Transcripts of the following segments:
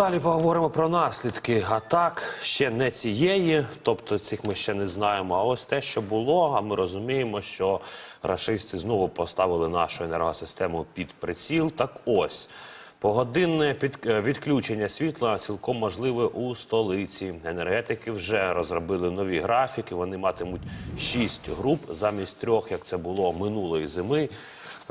Далі поговоримо про наслідки атак ще не цієї, тобто цих ми ще не знаємо. А ось те, що було, а ми розуміємо, що рашисти знову поставили нашу енергосистему під приціл. Так ось. Погодинне е, відключення світла цілком можливе у столиці. Енергетики вже розробили нові графіки. Вони матимуть шість груп замість трьох, як це було минулої зими.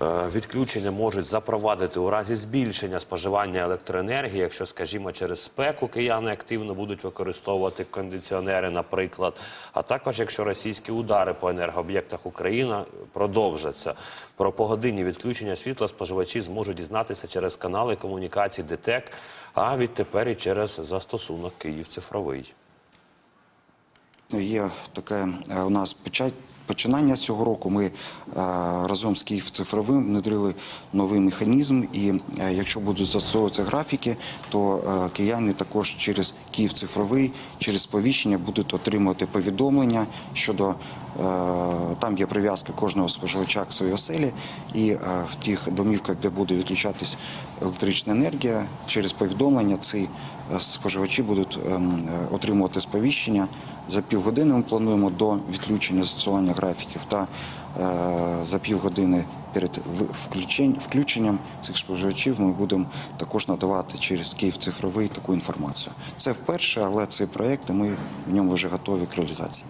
Е, Відключення можуть запровадити у разі збільшення споживання електроенергії, якщо, скажімо, через спеку кияни активно будуть використовувати кондиціонери, наприклад. А також якщо російські удари по енергооб'єктах України продовжаться. Про погодинні відключення світла споживачі зможуть дізнатися через канали комунікацій ДТЕК, а відтепер і через застосунок Київ цифровий. Є таке е, у нас. Починання цього року ми е, разом з Київ цифровим внедрили новий механізм. І е, якщо будуть застосовуватися графіки, то кияни також через Київ цифровий, через сповіщення будуть отримувати повідомлення щодо там є прив'язка кожного споживача к своїй оселі, і в тих домівках, де буде відключатись електрична енергія, через повідомлення ці споживачі будуть ем, отримувати сповіщення. За півгодини ми плануємо до відключення застосування графіків та е, за півгодини перед включенням цих споживачів ми будемо також надавати через Київ цифровий таку інформацію. Це вперше, але цей проєкт ми в ньому вже готові к реалізації.